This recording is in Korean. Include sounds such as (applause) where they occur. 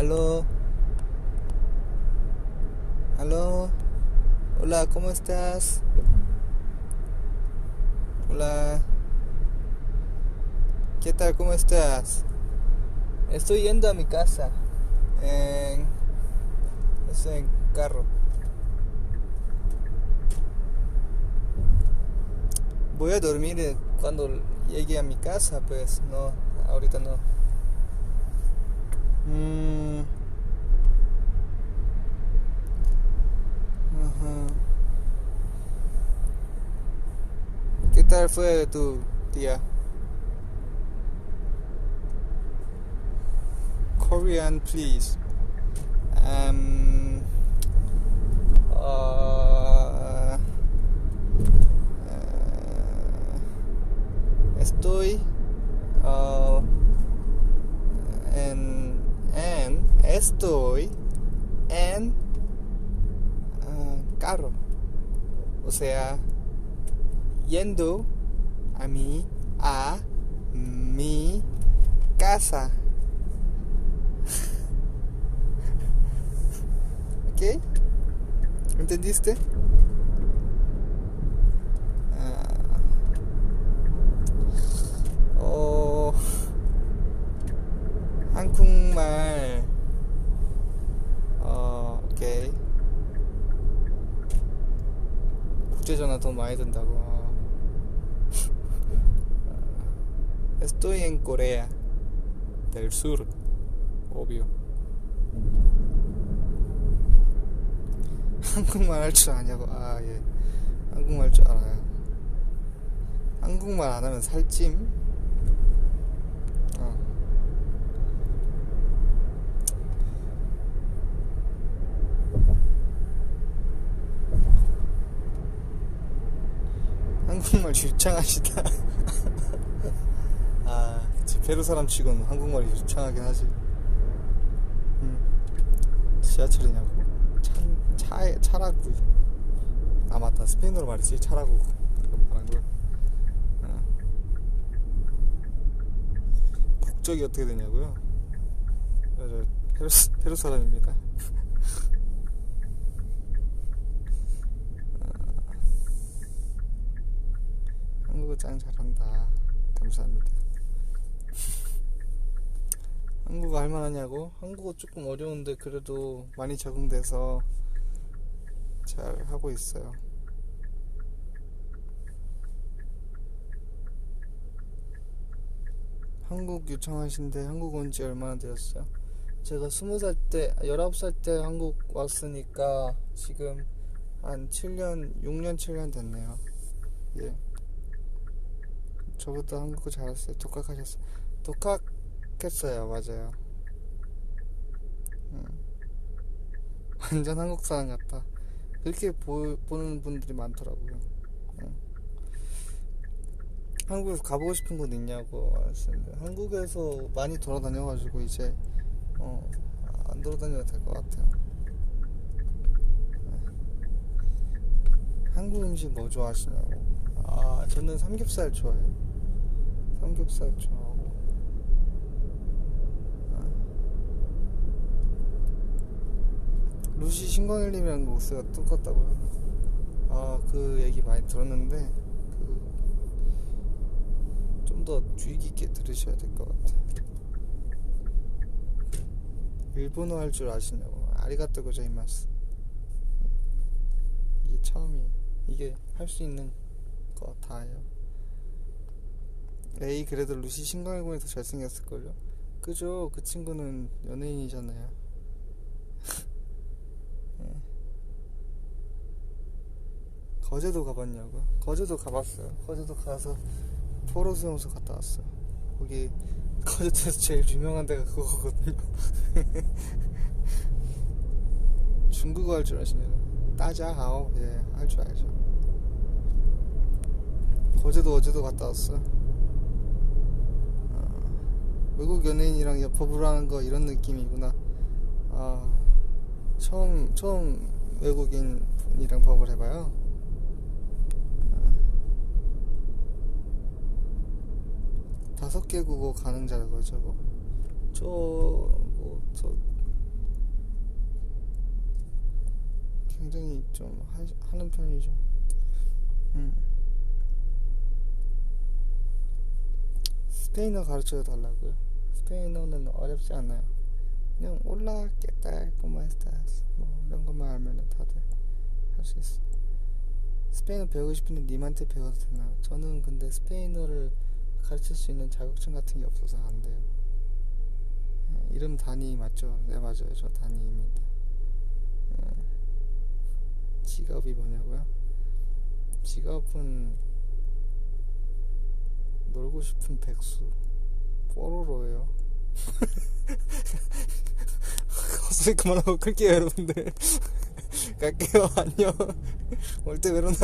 Aló. Aló. Hola, ¿cómo estás? Hola. ¿Qué tal? ¿Cómo estás? Estoy yendo a mi casa. En... Estoy en carro. Voy a dormir eh, cuando llegue a mi casa, pues no, ahorita no. Mm. Ajá. ¿Qué tal fue tu día? Korean, please. Um, uh, uh, estoy uh, estoy en uh, carro. O sea, yendo a mi a mi casa. (laughs) ¿Ok? ¿Entendiste? Ah. 어, 한국말, 어, 오케이. 국제전화 돈 많이 든다고. 어. Estoy en Corea del Sur, obvio. 한국말 할 줄 아냐고. 아, 예. 한국말 할 줄 알아요. 한국말 안 하면 살찜? 어. 한국말 유창하시다. (laughs) 아, 지 페루 사람 치고는 한국말이 유창하긴 하지. 음. 지하철이냐고. 차, 차에, 차라고. 아, 맞다. 스페인어로 말했지. 차라고. 그럼 말한 거야. 어. 국적이 어떻게 되냐고요? 저, 저 페루, 페루 사람입니다. (laughs) 어, 한국어 짱 잘한다. 감사합니다. (laughs) 한국어 할만하냐고? 한국어 조금 어려운데 그래도 많이 적응돼서 잘 하고 있어요. 한국 유창하신데 한국 온 지 얼마나 되었어요? 제가 스무 살 때, 열아홉 살때 한국 왔으니까 지금 한 7년, 6년, 7년 됐네요. 예. 저보다 한국어 잘했어요. 독학하셨어요. 독학했어요. 맞아요. 음. 완전 한국 사람 같다. 그렇게 보, 보는 분들이 많더라고요. 음. 한국에서 가보고 싶은 곳 있냐고 말했는데 한국에서 많이 돌아다녀가지고 이제 어, 안 돌아다녀도 될 것 같아요. 네. 한국 음식 뭐 좋아하시냐고? 아 저는 삼겹살 좋아해요. 삼겹살 좋아하고. 아. 루시 신광일님이랑 목소리가 똑같다고요? 아 그 얘기 많이 들었는데 그 좀 더 주의 깊게 들으셔야 될 것 같아요. 일본어 할 줄 아시냐고? 아리가또 고자이마스. 이게 처음이 이게 할 수 있는 거 다예요. 에이 그래도 루시 더 잘생겼을걸요? 그죠? 그 친구는 연예인이잖아요. (laughs) 예. 거제도 가봤냐고요? 거제도 가봤어요. 거제도 가서 포로 수용소 갔다 왔어요. 거기 거제도에서 제일 유명한 데가 그거거든요. (laughs) 중국어 할 줄 아시냐고? 따자하오 예, 할 줄 알죠. 거제도 어제도 갔다 왔어요. 외국 연예인이랑 여법을 하는 거 이런 느낌이구나. 아, 처음, 처음 외국인이랑 법을 해봐요. 아, 다섯 개 국어 가능자라고 저거. 저, 뭐, 저, 굉장히 좀 하, 하는 편이죠. 음. 스페인어 가르쳐 달라고요. 스페인어는 어렵지 않아요. 그냥 올라 깼다 꼬마스타스 뭐 이런 것만 알면은 다들 할 수 있어. 스페인어 배우고 싶은데 님한테 배워도 되나? 저는 근데 스페인어를 가르칠 수 있는 자격증 같은 게 없어서 안 돼요. 예, 이름 다니 맞죠? 네 맞아요. 저 다니입니다. 예. 직업이 뭐냐고요? 직업은 놀고 싶은 백수 뽀로로예요. (laughs) 헛소리 그만하고 끌게요 여러분들. 갈게요 안녕. 올 때 외로나.